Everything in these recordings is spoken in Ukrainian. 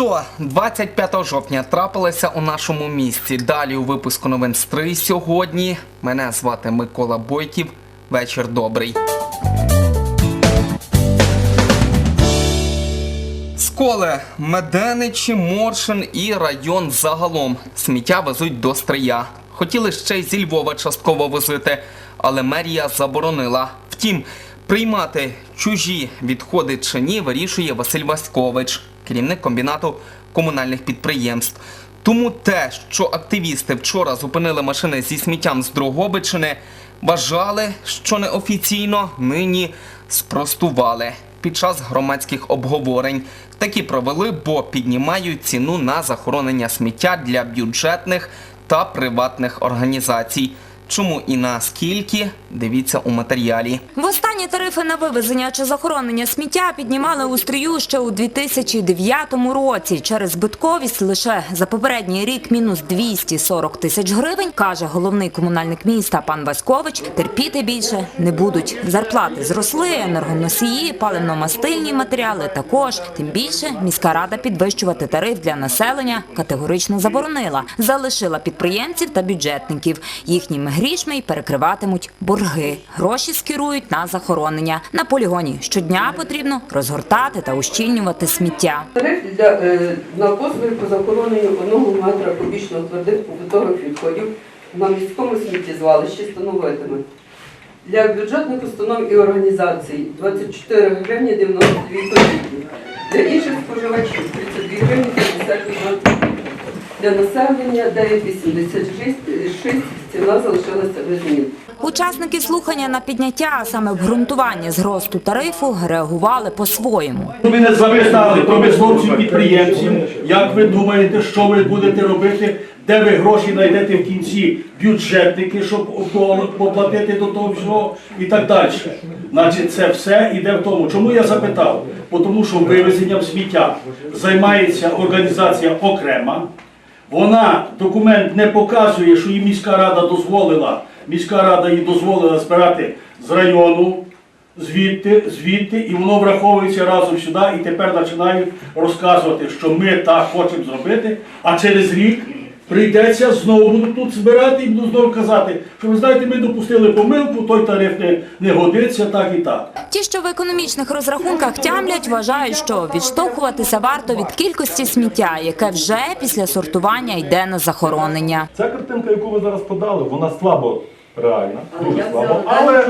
що, 25 жовтня трапилося у нашому місті. Далі у випуску новин з 3 сьогодні. Мене звати Микола Бойків. Вечір добрий. Сколе, Меденичі, Моршин і район загалом. Сміття везуть до Стрия. Хотіли ще й зі Львова частково возити, але мерія заборонила. Втім, приймати чужі відходи чи ні вирішує Василь Васькович, керівник комбінату комунальних підприємств. Тому те, що активісти вчора зупинили машини зі сміттям з Дрогобичини, вважали, що неофіційно нині спростували під час громадських обговорень. Такі провели, бо піднімають ціну на захоронення сміття для бюджетних та приватних організацій. Чому і наскільки дивіться у матеріалі. Востаннє тарифи на вивезення чи захоронення сміття піднімали у стрію ще у 2009 році. Через збитковість лише за попередній рік мінус 240 тисяч гривень, каже головний комунальник міста пан Васькович, терпіти більше не будуть. Зарплати зросли, енергоносії, паливно-мастильні матеріали також. Тим більше міська рада підвищувати тариф для населення категорично заборонила. Залишила підприємців та бюджетників. Їхніми грішми перекриватимуть борги. Гроші скерують на захоронення. На полігоні щодня потрібно розгортати та ущільнювати сміття. Е, на послуги по захороненню одного метра кубічного твердих побутових відходів на міському сміттєзвалищі становитиме для бюджетних установ і організацій 24 гривні 92 копійки, для інших споживачів 32 гривні 51 копійка. Для населення 9,86 ціна залишилася без змін. Учасники слухання на підняття, а саме обґрунтування зросту тарифу, реагували по-своєму. Ви не запитали промисловців підприємців, як ви думаєте, що ви будете робити, де ви гроші знайдете в кінці бюджетники, щоб по- поплатити до того всього і так далі. Значить, це все йде в тому. Чому я запитав? Бо Тому що вивезенням сміття займається організація окрема. Вона документ не показує, що їй міська рада дозволила. Міська рада їй дозволила збирати з району, звідти, звідти, і воно враховується разом сюди, і тепер починають розказувати, що ми так хочемо зробити, а через рік прийдеться знову будуть тут збирати і будуть знову казати, що ви знаєте, ми допустили помилку, той тариф не, не годиться, так і так. Ті, що в економічних розрахунках тямлять, вважають, що відштовхуватися варто від кількості сміття, яке вже після сортування йде на захоронення. Ця картинка, яку ви зараз подали, вона слабо реальна, Але дуже я слабо. Але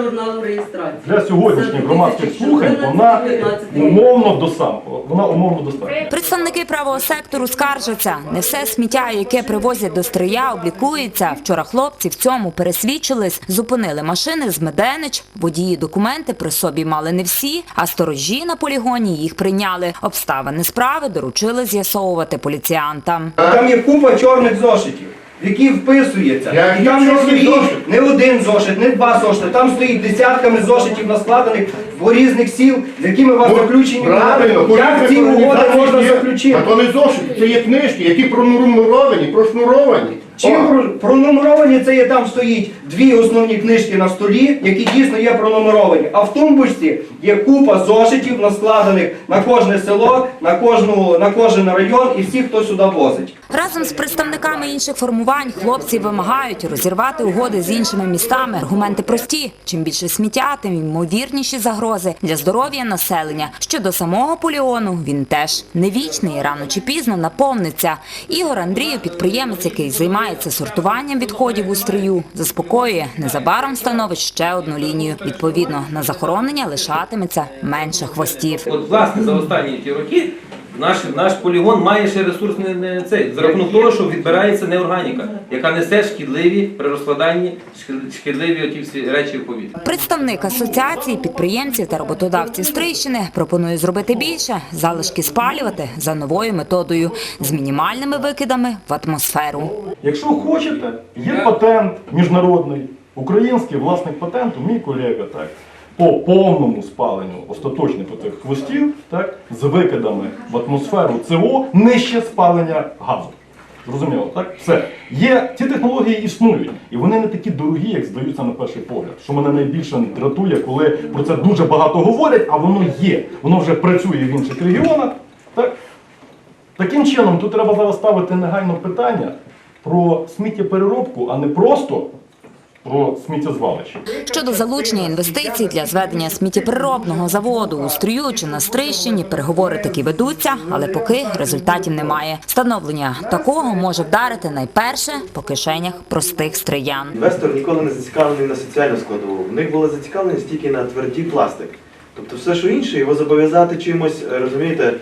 для сьогоднішніх громадських слухань вона 2014 рік. умовно досам, вона умовно достатня. Представники правого сектору скаржаться. Не все сміття, яке привозять до стрия, облікується. Вчора хлопці в цьому пересвідчились, зупинили машини з Меденич. Водії документи при собі мали не всі, а сторожі на полігоні їх прийняли. Обставини справи доручили з'ясовувати поліціянтам. Там є купа чорних зошитів, в які вписується. Я І там не чорний стоїть зошит? не один зошит, не два зошити. Там стоїть десятками зошитів наскладених в різних сіл, з якими у вас заключені Правильно, угоди. Як ці угоди можна є. заключити? А то не зошити, це є книжки, які пронумеровані, прошнуровані. Чим про- пронумеровані це є там стоїть дві основні книжки на столі, які дійсно є пронумеровані. А в тумбочці є купа зошитів наскладених на кожне село, на кожну на кожен район і всі, хто сюди возить. Разом з представниками інших формувань хлопці вимагають розірвати угоди з іншими містами. Аргументи прості: чим більше сміття, тим ймовірніші загрози для здоров'я населення. Щодо самого поліону, він теж не вічний, рано чи пізно наповниться. Ігор Андріїв, підприємець, який займається сортуванням відходів у стрію, заспокоює незабаром встановить ще одну лінію. Відповідно, на захоронення лишатиметься менше хвостів. От власне за останні ті роки наш, наш полігон має ще ресурс не, не цей за рахунок того, що відбирається неорганіка, яка несе шкідливі при розкладанні шкід- шкідливі оті всі речі в повітрі. Представник асоціації підприємців та роботодавців Стрийщини пропонує зробити більше залишки спалювати за новою методою з мінімальними викидами в атмосферу. Якщо хочете, є патент міжнародний, український власник патенту, мій колега, так, по повному спаленню остаточних оцих хвостів, так, з викидами в атмосферу СО нижче спалення газу. Зрозуміло, так? Все. Є, ці технології існують, і вони не такі дорогі, як здаються на перший погляд. Що мене найбільше дратує, коли про це дуже багато говорять, а воно є. Воно вже працює в інших регіонах. Так? Таким чином, тут треба зараз ставити негайно питання про сміттєпереробку, а не просто про сміттєзвалище. Щодо залучення інвестицій для зведення сміттєпереробного заводу у стрію чи на Стрийщині переговори таки ведуться, але поки результатів немає. Встановлення такого може вдарити найперше по кишенях простих стриян. Інвестор ніколи не зацікавлений на соціальну складову. В них була зацікавленість тільки на тверді пластик. Тобто все, що інше, його зобов'язати чимось, е, розумієте,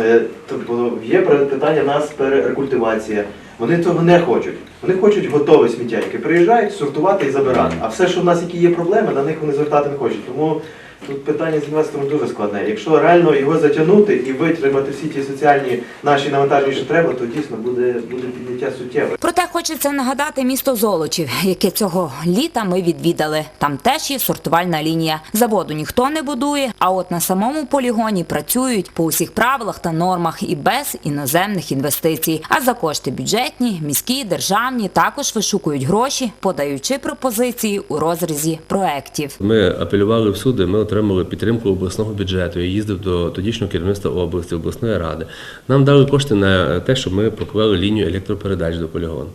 е, тобто є питання в нас перекультивація. Вони цього не хочуть. Вони хочуть готове сміття, яке приїжджають, сортувати і забирати. А все, що в нас які є проблеми, на них вони звертати не хочуть. Тому тут питання з інвестором дуже складне. Якщо реально його затягнути і витримати всі ті соціальні наші навантаження, що треба, то дійсно буде, буде підняття суттєве. Проте хочеться нагадати місто Золочів, яке цього літа ми відвідали. Там теж є сортувальна лінія. Заводу ніхто не будує, а от на самому полігоні працюють по усіх правилах та нормах і без іноземних інвестицій. А за кошти бюджетні, міські, державні також вишукують гроші, подаючи пропозиції у розрізі проєктів. Ми апелювали всюди, ми отримали підтримку обласного бюджету. Я їздив до тодішнього керівництва області, обласної ради. Нам дали кошти на те, щоб ми проклали лінію електропередач до полігону.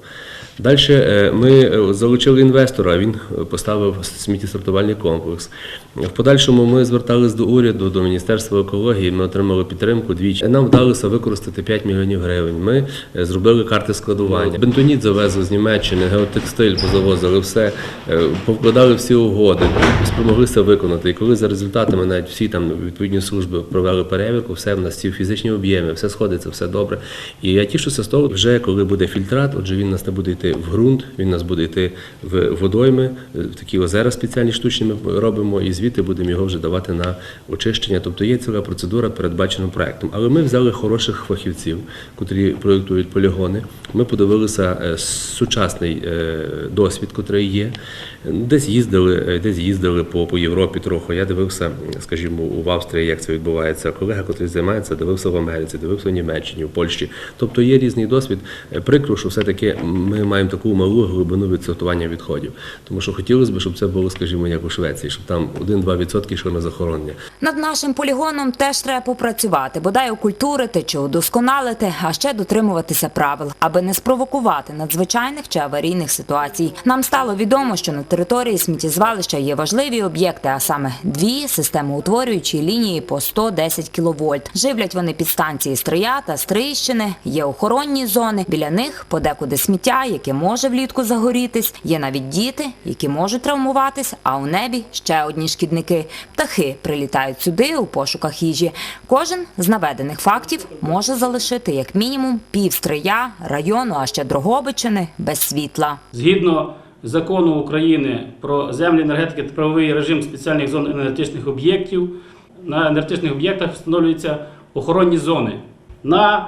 Далі ми е, залучили інвестора, він е, поставив сміттєсортувальний комплекс. В подальшому ми звертались до уряду, до Міністерства екології, ми отримали підтримку двічі. Нам вдалося використати 5 мільйонів гривень. Ми е, зробили карти складування. Бентоніт завезли з Німеччини, геотекстиль позавозили все, е, повкладали всі угоди, спромоглися виконати. І коли за результатами навіть всі там відповідні служби провели перевірку, все в нас ці фізичні об'єми, все сходиться, все добре. І я тішуся з того, вже коли буде фільтрат, отже він нас не буде йти в ґрунт, він нас буде йти в водойми, е, в такі озера спеціальні штучні ми робимо, і звідти будемо його вже давати на очищення. Тобто є ціла процедура передбачена проектом. Але ми взяли хороших фахівців, котрі проєктують полігони. Ми подивилися е, сучасний е, досвід, котрий є. Десь їздили, е, десь їздили по, по Європі трохи. Я дивився, скажімо, в Австрії, як це відбувається. Колега, котрий займається, дивився в Америці, дивився в Німеччині, в Польщі. Тобто є різний досвід. Е, Прикро, що все-таки ми маємо таку малу глибину відсортування відходів. Тому що хотілося б, щоб це було, скажімо, як у Швеції, щоб там 1-2% йшло на захоронення. Над нашим полігоном теж треба попрацювати, бодай окультурити чи удосконалити, а ще дотримуватися правил, аби не спровокувати надзвичайних чи аварійних ситуацій. Нам стало відомо, що на території сміттєзвалища є важливі об'єкти, а саме дві системоутворюючі лінії по 110 кВт. Живлять вони підстанції Стрия та Стрийщини, є охоронні зони. Біля них подекуди сміття, яке може влітку загорітись. Є навіть діти, які можуть травмуватись, а у небі ще одні шкідники. Птахи прилітають сюди у пошуках їжі. Кожен з наведених фактів може залишити як мінімум пів стрия, району, а ще Дрогобичини без світла. Згідно закону України про землі енергетики та правовий режим спеціальних зон енергетичних об'єктів, на енергетичних об'єктах встановлюються охоронні зони. На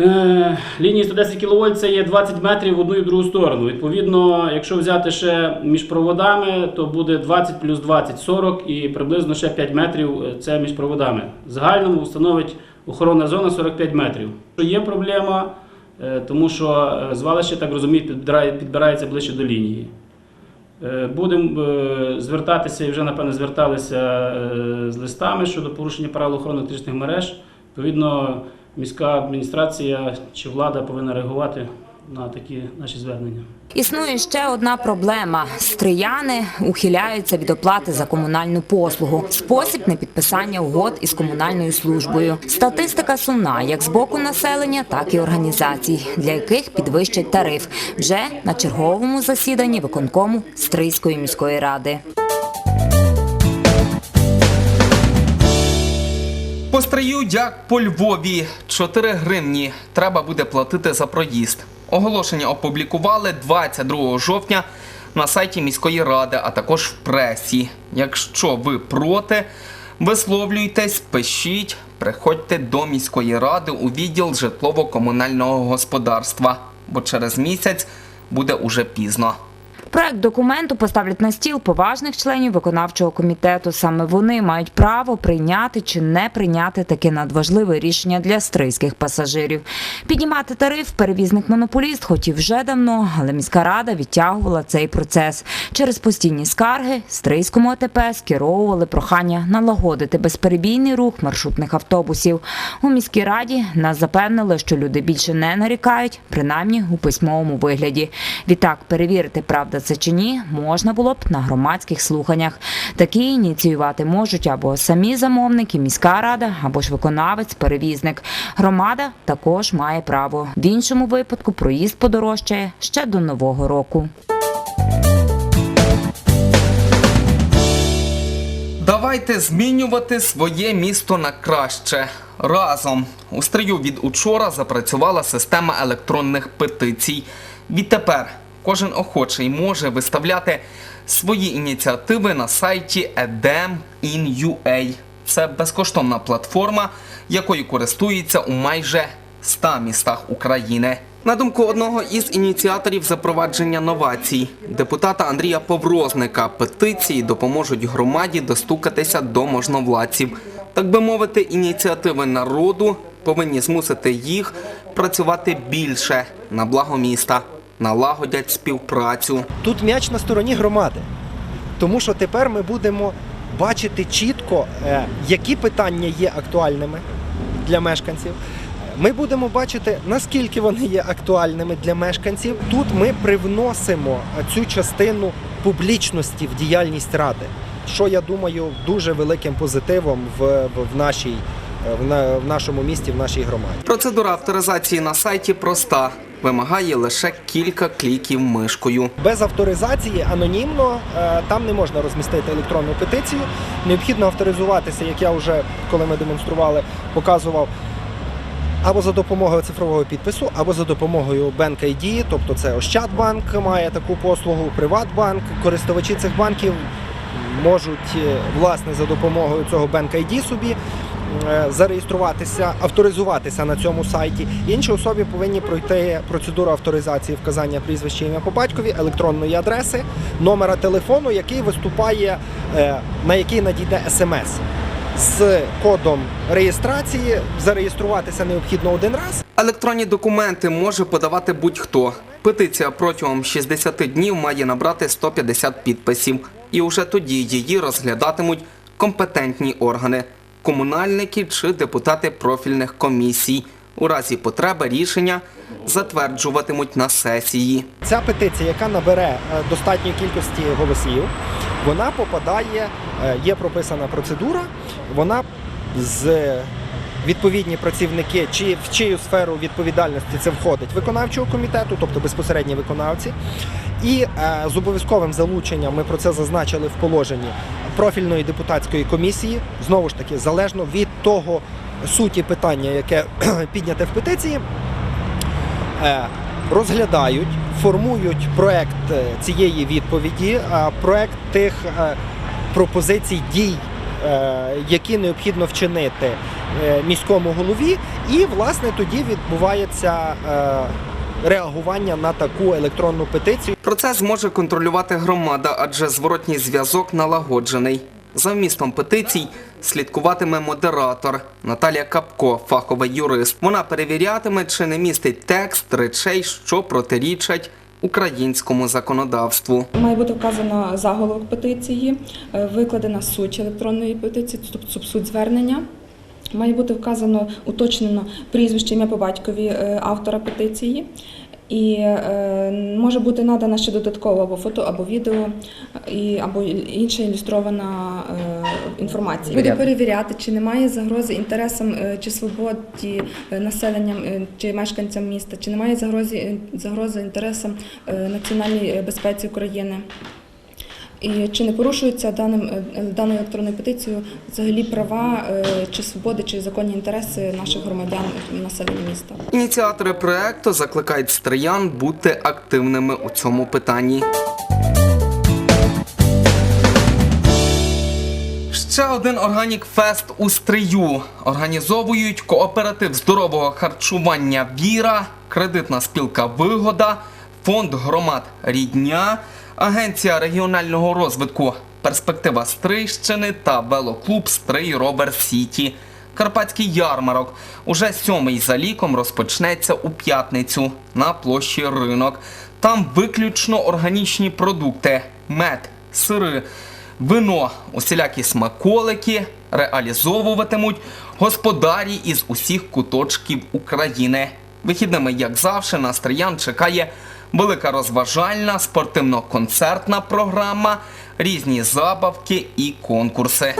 е, лінії 110 кВт це є 20 метрів в одну і в другу сторону. Відповідно, якщо взяти ще між проводами, то буде 20 плюс 20 40 і приблизно ще 5 метрів е, це між проводами. В загальному становить охоронна зона 45 метрів. Є проблема, тому що е, звалище, так розумію, підбирається ближче до лінії. Е, Будемо е, звертатися і вже, напевно, зверталися е, з листами щодо порушення правил охорони електричних мереж. Відповідно, міська адміністрація чи влада повинна реагувати на такі наші звернення. Існує ще одна проблема: стрияни ухиляються від оплати за комунальну послугу. Спосіб непідписання угод із комунальною службою. Статистика сумна як з боку населення, так і організацій, для яких підвищать тариф вже на черговому засіданні виконкому Стрийської міської ради. Постраю як по Львові. 4 гривні треба буде платити за проїзд. Оголошення опублікували 22 жовтня на сайті міської ради, а також в пресі. Якщо ви проти, висловлюйтесь, пишіть, приходьте до міської ради у відділ житлово-комунального господарства, бо через місяць буде уже пізно. Проект документу поставлять на стіл поважних членів виконавчого комітету. Саме вони мають право прийняти чи не прийняти таке надважливе рішення для стрийських пасажирів. Піднімати тариф перевізник монополіст хотів вже давно, але міська рада відтягувала цей процес. Через постійні скарги стрийському АТП скеровували прохання налагодити безперебійний рух маршрутних автобусів. У міській раді нас запевнили, що люди більше не нарікають, принаймні у письмовому вигляді. Відтак перевірити, правда це чи ні, можна було б на громадських слуханнях. Такі ініціювати можуть або самі замовники, міська рада, або ж виконавець-перевізник. Громада також має право. В іншому випадку проїзд подорожчає ще до нового року. Давайте змінювати своє місто на краще. Разом у стрию від учора запрацювала система електронних петицій. Відтепер кожен охочий може виставляти свої ініціативи на сайті edem.in.ua. Це безкоштовна платформа, якою користуються у майже 100 містах України. На думку одного із ініціаторів запровадження новацій, депутата Андрія Поврозника, петиції допоможуть громаді достукатися до можновладців. Так би мовити, ініціативи народу повинні змусити їх працювати більше на благо міста, налагодять співпрацю. Тут м'яч на стороні громади. Тому що тепер ми будемо бачити чітко, е, які питання є актуальними для мешканців. Ми будемо бачити, наскільки вони є актуальними для мешканців. Тут ми привносимо цю частину публічності в діяльність ради, що я думаю дуже великим позитивом в, в, нашій, е, в нашому місті, в нашій громаді. Процедура авторизації на сайті проста, вимагає лише кілька кліків мишкою. Без авторизації анонімно е, там не можна розмістити електронну петицію. Необхідно авторизуватися, як я вже коли ми демонстрували, показував. Або за допомогою цифрового підпису, або за допомогою Bank ID, тобто це Ощадбанк має таку послугу, Приватбанк. Користувачі цих банків можуть е, власне за допомогою цього Bank ID собі зареєструватися, авторизуватися на цьому сайті. Інші особи повинні пройти процедуру авторизації вказання прізвища ім'я по батькові, електронної адреси, номера телефону, який виступає, е, на який надійде смс. З кодом реєстрації зареєструватися необхідно один раз. Електронні документи може подавати будь-хто. Петиція протягом 60 днів має набрати 150 підписів, і уже тоді її розглядатимуть компетентні органи, комунальники чи депутати профільних комісій. У разі потреби рішення затверджуватимуть на сесії. Ця петиція, яка набере е, достатньої кількості голосів, вона попадає, е, є прописана процедура, вона з відповідні працівники, чи в чию сферу відповідальності це входить виконавчого комітету, тобто безпосередні виконавці. І е, з обов'язковим залученням, ми про це зазначили в положенні профільної депутатської комісії, знову ж таки, залежно від того суті питання, яке підняте в петиції, е, розглядають, формують проект е, цієї відповіді, проект тих е, пропозицій дій, які необхідно вчинити е, міському голові, і власне тоді відбувається е, реагування на таку електронну петицію. Процес може контролювати громада, адже зворотній зв'язок налагоджений. За вмістом петицій слідкуватиме модератор Наталія Капко, фаховий юрист. Вона перевірятиме, чи не містить текст речей, що протирічать українському законодавству. Має бути вказано заголовок петиції, е, викладена суть електронної петиції, тобто суть звернення. Має бути вказано уточнено прізвище ім'я по батькові е, автора петиції. І е, може бути надана ще додатково або фото, або відео, і, або інша ілюстрована інформація. Буде перевіряти, чи немає загрози інтересам е, чи свободі е, населенням е, чи мешканцям міста, чи немає загрози, загрози інтересам національній безпеці України. І чи не порушуються даним даною електронною петицією взагалі права чи свободи, чи законні інтереси наших громадян населення міста? Ініціатори проекту закликають стриян бути активними у цьому питанні. Ще один органік фест у стрию організовують кооператив здорового харчування Віра, кредитна спілка Вигода, фонд громад Рідня, Агенція регіонального розвитку, перспектива Стрийщини та велоклуб Стрий Робер Сіті. Карпатський ярмарок уже сьомий за ліком розпочнеться у п'ятницю на площі ринок. Там виключно органічні продукти, мед, сири, вино, усілякі смаколики реалізовуватимуть господарі із усіх куточків України. Вихідними, як завжди, на стріян чекає велика розважальна спортивно-концертна програма, різні забавки і конкурси.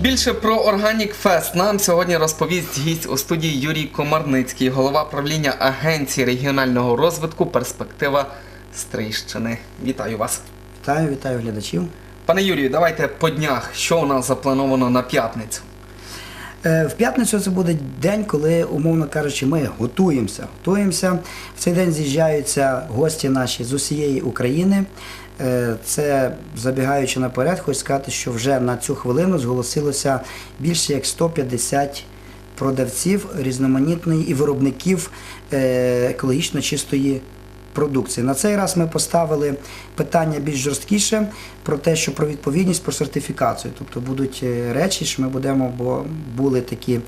Більше про Organic Fest нам сьогодні розповість гість у студії Юрій Комарницький, голова правління Агенції регіонального розвитку Перспектива Стрийщини. Вітаю вас. Вітаю, вітаю глядачів. Пане Юрію, давайте по днях, що у нас заплановано на п'ятницю. Е, В п'ятницю це буде день, коли, умовно кажучи, ми готуємося. Готуємося. В цей день з'їжджаються гості наші з усієї України. Е, Це забігаючи наперед, хочу сказати, що вже на цю хвилину зголосилося більше як 150 продавців різноманітної і виробників е, екологічно чистої продукції. На цей раз ми поставили питання більш жорсткіше про те, що про відповідність, про сертифікацію. Тобто будуть е, речі, що ми будемо, бо були такі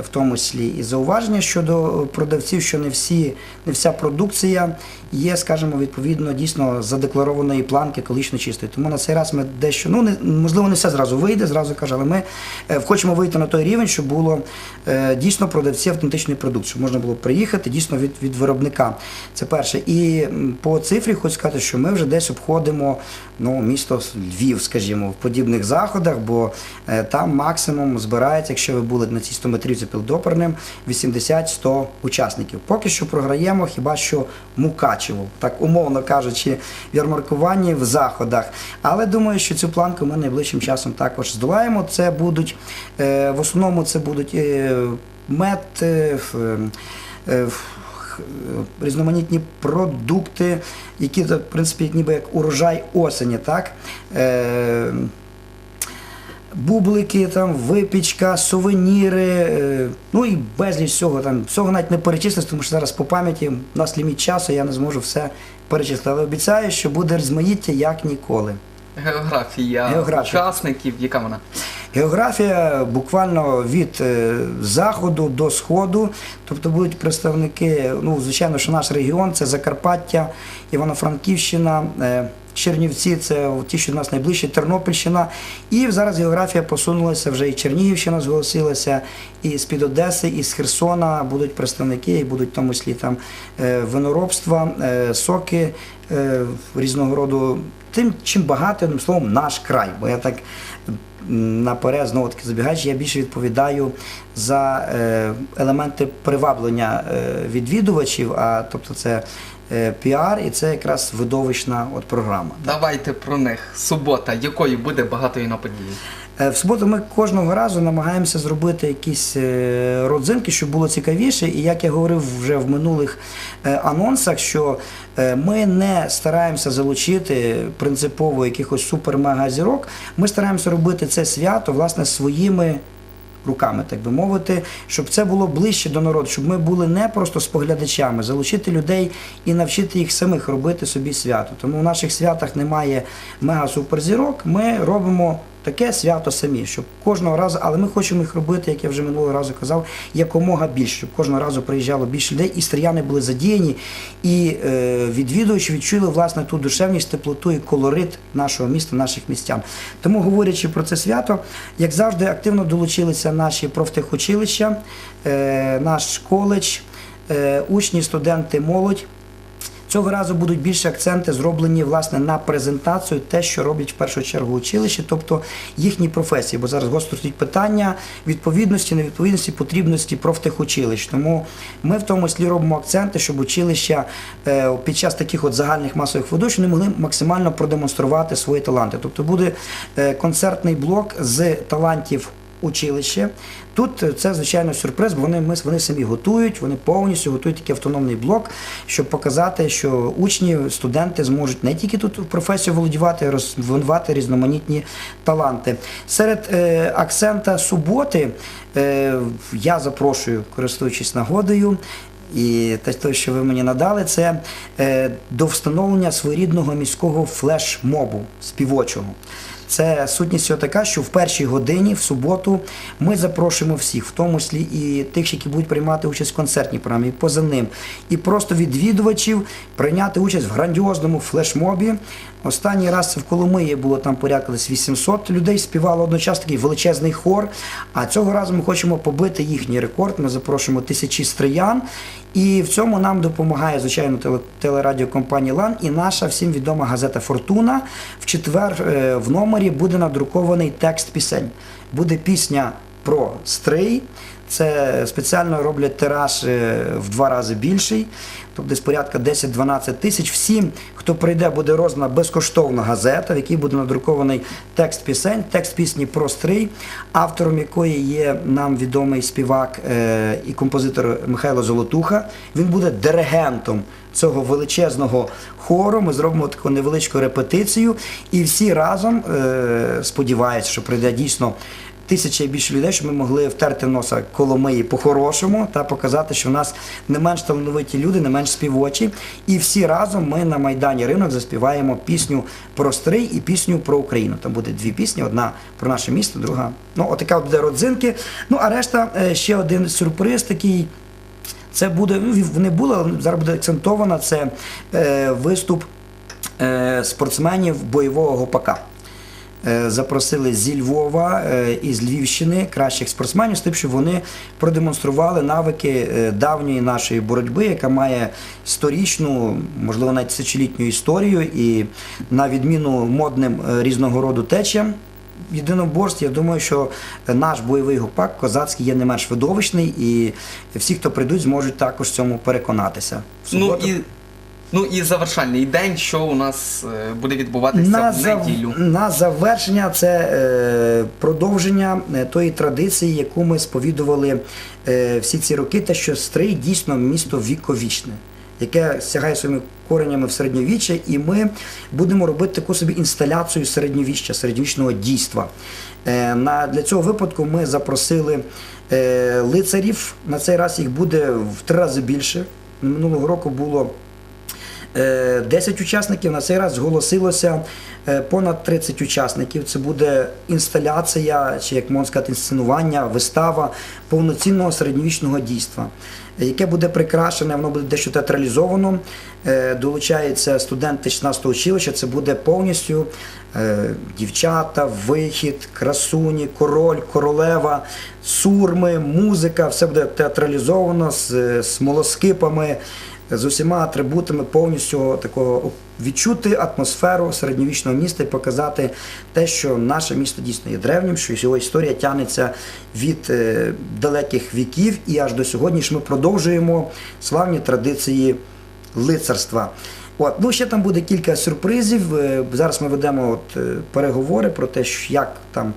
в тому числі і зауваження щодо продавців, що не всі, не вся продукція є, скажімо, відповідно дійсно задекларованої планки екологічно чистої. Тому на цей раз ми дещо, ну не можливо, не все зразу вийде, зразу кажу, але ми е, хочемо вийти на той рівень, щоб було е, дійсно продавці автентичної продукції, щоб можна було приїхати дійсно від, від виробника. Це перше. І по цифрі хочу сказати, що ми вже десь обходимо ну, місто Львів, скажімо, в подібних заходах, бо е, там максимум збирається, якщо ви були на цій 100 метрівці пілдоперним, 80-100 учасників. Поки що програємо хіба що Мукачево, так умовно кажучи, в ярмаркуванні в заходах. Але думаю, що цю планку ми найближчим часом також здолаємо. Це будуть е, в основному це будуть е, мед. е, Різноманітні продукти, які в принципі ніби як урожай осені, так? Бублики, там, випічка, сувеніри, е, ну і безліч всього там. Всього навіть не перечислити, тому що зараз по пам'яті у нас ліміт часу, я не зможу все перечислити. Але обіцяю, що буде розмаїття як ніколи. Географія, Географія. учасників, яка вона? Географія буквально від е, заходу до сходу, тобто будуть представники, ну звичайно, що наш регіон це Закарпаття, Івано-Франківщина, е, Чернівці, це ті, що до нас найближче, Тернопільщина. І зараз географія посунулася, вже і Чернігівщина зголосилася, і з-під Одеси, і з Херсона будуть представники, і будуть в тому числі там е, виноробства, соки різного роду. Тим, чим багато, одним словом, наш край. Бо я так наперед, знову таки забігаючи, я більше відповідаю за е, елементи приваблення е, відвідувачів, а тобто це е, піар і це якраз видовищна от програма. Давайте про них. Субота, якою буде багатою на події. Е, В суботу ми кожного разу намагаємося зробити якісь е, родзинки, щоб було цікавіше. І як я говорив вже в минулих е, анонсах, що ми не стараємося залучити принципово якихось супер-мега-зірок, ми стараємося робити це свято власне своїми. Руками, так би мовити, щоб це було ближче до народу, щоб ми були не просто споглядачами, залучити людей і навчити їх самих робити собі свято. Тому в наших святах немає мега-суперзірок. Ми робимо таке свято самі, щоб кожного разу, але ми хочемо їх робити, як я вже минулого разу казав, якомога більше, щоб кожного разу приїжджало більше людей, і стріяни були задіяні, і е, відвідувачі відчули власне ту душевність, теплоту і колорит нашого міста, наших містян. Тому, говорячи про це свято, як завжди, активно долучилися наші профтехучилища, е, наш коледж, е, учні, студенти, молодь. Цього разу будуть більше акценти зроблені власне на презентацію, те, що роблять в першу чергу училищі, тобто їхні професії. Бо зараз гостро стоїть питання відповідності, невідповідності, потрібності профтехучилищ. Тому ми в тому числі робимо акценти, щоб училища е, під час таких от загальних масових видовищ вони могли максимально продемонструвати свої таланти. Тобто буде е, концертний блок з талантів училище. Тут е, це, звичайно, сюрприз, бо вони, ми, вони самі готують, вони повністю готують такий автономний блок, щоб показати, що учні, студенти зможуть не тільки тут професію володівати, розвивати різноманітні таланти. Серед е, акцента суботи е, я запрошую, користуючись нагодою, І те, що ви мені надали, це е, до встановлення своєрідного міського флешмобу співочого. Це сутність його така, що в першій годині в суботу ми запрошуємо всіх, в тому числі і тих, які будуть приймати участь в концертній програмі, і поза ним, і просто відвідувачів прийняти участь в грандіозному флешмобі. Останній раз це в Коломиї було там порядка десь 800 людей, співало одночасно такий величезний хор. А цього разу ми хочемо побити їхній рекорд. Ми запрошуємо тисячі стриян. І в цьому нам допомагає, звичайно, теле- телерадіокомпанія Лан і наша всім відома газета Фортуна. В четвер е, в номері буде надрукований текст пісень. Буде пісня про стрий. Це спеціально роблять тираж е, в два рази більший, тобто десь порядка 10-12 тисяч. Всім, хто прийде, буде роздана безкоштовна газета, в якій буде надрукований текст пісень, текст пісні про стрий, автором якої є нам відомий співак е, і композитор Михайло Золотуха. Він буде диригентом цього величезного хору. Ми зробимо таку невеличку репетицію, і всі разом е, сподіваються, що прийде дійсно тисяча і більше людей, щоб ми могли втерти носа Коломиї по-хорошому та показати, що в нас не менш талановиті люди, не менш співочі. І всі разом ми на Майдані Ринок заспіваємо пісню про стрий і пісню про Україну. Там буде дві пісні: одна про наше місто, друга. Ну, отака от буде родзинки. Ну, а решта е, ще один сюрприз такий. Це буде, ну, не було, але зараз буде акцентовано, це е, виступ е, спортсменів бойового гопака. Е, Запросили зі Львова е, і з Львівщини кращих спортсменів, з тим, щоб вони продемонстрували навики е, давньої нашої боротьби, яка має сторічну, можливо, навіть тисячолітню історію, і на відміну модним різного роду течіям в єдиноборстві, я думаю, що наш бойовий гопак козацький є не менш видовищний, і всі, хто прийдуть, зможуть також цьому переконатися. В Ну і, ну і завершальний день, що у нас е, буде відбуватися на, в неділю. на завершення це е, продовження е, тої традиції, яку ми сповідували е, всі ці роки, те, що Стрий дійсно місто віковічне, яке сягає своїми коренями в середньовіччя, і ми будемо робити таку собі інсталяцію середньовіччя, середньовічного дійства. Е, на, для цього випадку ми запросили е, лицарів. На цей раз їх буде в три рази більше. Минулого року було 10 учасників. На цей раз зголосилося е, понад 30 учасників. Це буде інсталяція, чи як можна сказати, інсценування, вистава повноцінного середньовічного дійства, е, яке буде прикрашене, воно буде дещо театралізовано. Е, Долучаються студенти 16-го училища. Це буде повністю е, дівчата, вихід, красуні, король, королева, сурми, музика. Все буде театралізовано з е, смолоскипами з усіма атрибутами повністю такого відчути атмосферу середньовічного міста і показати те, що наше місто дійсно є древнім, що його історія тягнеться від е, далеких віків і аж до сьогодні ж ми продовжуємо славні традиції лицарства. От, ну ще там буде кілька сюрпризів. Е, Зараз ми ведемо от, е, переговори про те, як там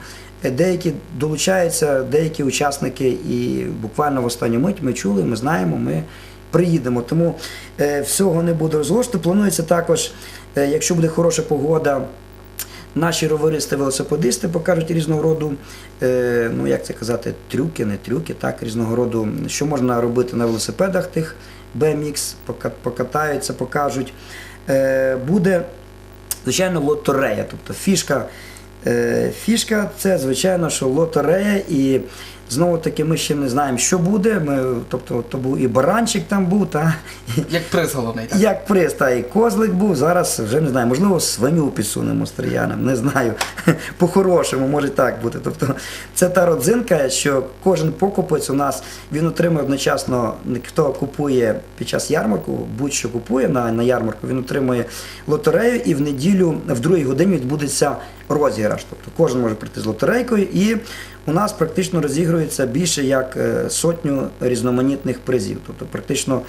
деякі долучаються, деякі учасники, і буквально в останню мить ми чули, ми знаємо, ми приїдемо. Тому е, всього не буду розголошувати. Планується також, е, якщо буде хороша погода. Наші роверисти, велосипедисти покажуть різного роду, е, ну як це казати, трюки, не трюки, так, різного роду, що можна робити на велосипедах тих BMX, покатаються, покажуть. Буде, звичайно, лотерея. Тобто фішка, фішка це, звичайно, що лотерея і знову таки ми ще не знаємо, що буде. Ми, тобто, то був і баранчик там був, та, Як приз головний. Так? як приз, та і козлик був, зараз вже не знаю, можливо, свиню підсунемо стріянам, не знаю. По-хорошому, може так бути. Тобто це та родзинка, що кожен покупець у нас він отримує одночасно, хто купує під час ярмарку, будь-що купує на, на ярмарку, він отримує лотерею і в неділю в другій годині відбудеться розіграш. Тобто кожен може прийти з лотерейкою, і у нас практично розігрується більше як е, сотню різноманітних призів. Тобто практично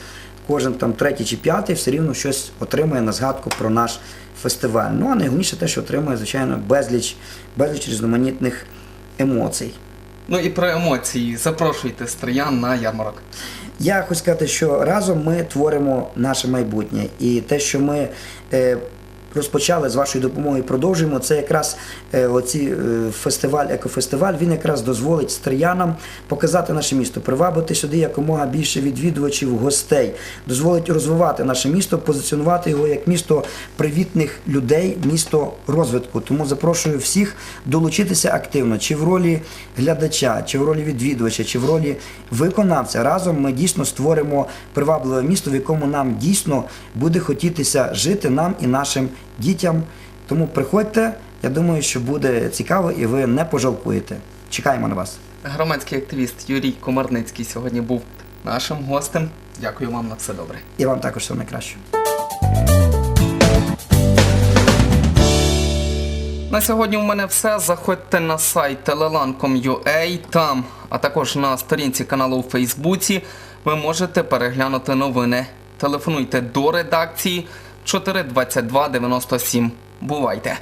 кожен там третій чи п'ятий все рівно щось отримує на згадку про наш фестиваль. Ну а найголовніше те, що отримує, звичайно, безліч, безліч різноманітних емоцій. Ну і про емоції. Запрошуйте стриян на ярмарок. Я хочу сказати, що разом ми творимо наше майбутнє. І те, що ми е, розпочали з вашою допомогою. Продовжуємо. Це якраз е, оці е, фестиваль, екофестиваль. Він якраз дозволить стріянам показати наше місто, привабити сюди якомога більше відвідувачів, гостей, дозволить розвивати наше місто, позиціонувати його як місто привітних людей, місто розвитку. Тому запрошую всіх долучитися активно, чи в ролі глядача, чи в ролі відвідувача, чи в ролі виконавця. Разом ми дійсно створимо привабливе місто, в якому нам дійсно буде хотітися жити нам і нашим дітям. Тому приходьте. Я думаю, що буде цікаво і ви не пожалкуєте. Чекаємо на вас. Громадський активіст Юрій Комарницький сьогодні був нашим гостем. Дякую вам на все добре. І вам також всього найкращого. На сьогодні у мене все. Заходьте на сайт telelan.com.ua, там, а також на сторінці каналу у Фейсбуці. Ви можете переглянути новини. Телефонуйте до редакції 422 97. Бувайте!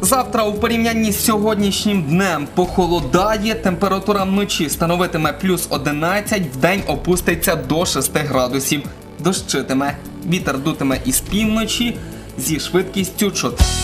Завтра у порівнянні з сьогоднішнім днем похолодає, температура вночі становитиме плюс 11, вдень опуститься до 6 градусів. Дощитиме, вітер дутиме із півночі зі швидкістю 4.